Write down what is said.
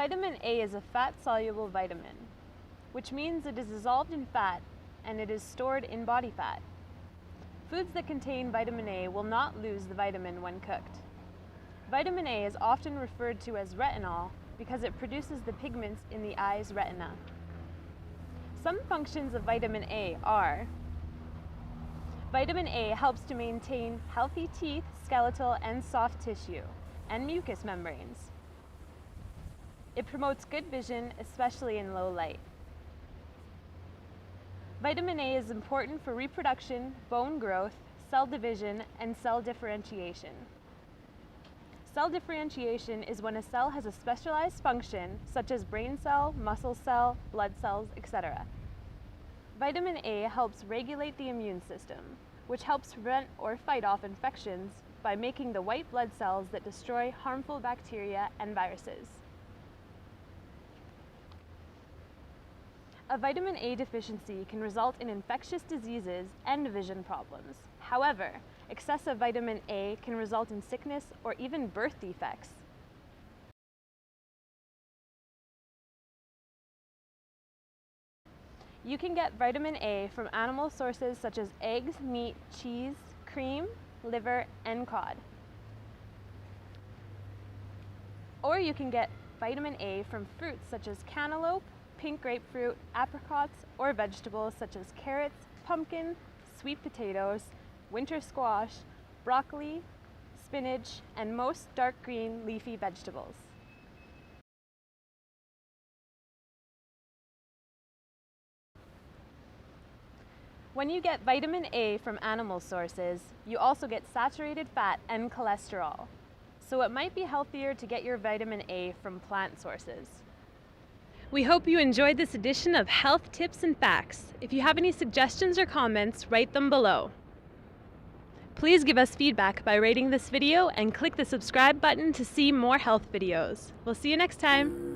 Vitamin A is a fat soluble vitamin, which means it is dissolved in fat and it is stored in body fat. Foods that contain vitamin A will not lose the vitamin when cooked. Vitamin A is often referred to as retinol because it produces the pigments in the eye's retina. Some functions of vitamin A are Vitamin A helps to maintain healthy teeth, skeletal and soft tissue, and mucous membranes. It promotes good vision, especially in low light. Vitamin A is important for reproduction, bone growth, cell division, and cell differentiation. Cell differentiation is when a cell has a specialized function, such as brain cell, muscle cell, blood cells, etc. Vitamin A helps regulate the immune system, which helps prevent or fight off infections by making the white blood cells that destroy harmful bacteria and viruses. A vitamin A deficiency can result in infectious diseases and vision problems. However, excessive vitamin A can result in sickness or even birth defects. You can get vitamin A from animal sources such as eggs, meat, cheese, cream, liver, and cod. Or you can get vitamin A from fruits such as cantaloupe, pink grapefruit, apricots, or vegetables such as carrots, pumpkin, sweet potatoes, winter squash, broccoli, spinach, and most dark green leafy vegetables. When you get vitamin A from animal sources, you also get saturated fat and cholesterol. So it might be healthier to get your vitamin A from plant sources. We hope you enjoyed this edition of Health Tips and Facts. If you have any suggestions or comments, write them below. Please give us feedback by rating this video and click the subscribe button to see more health videos. We'll see you next time.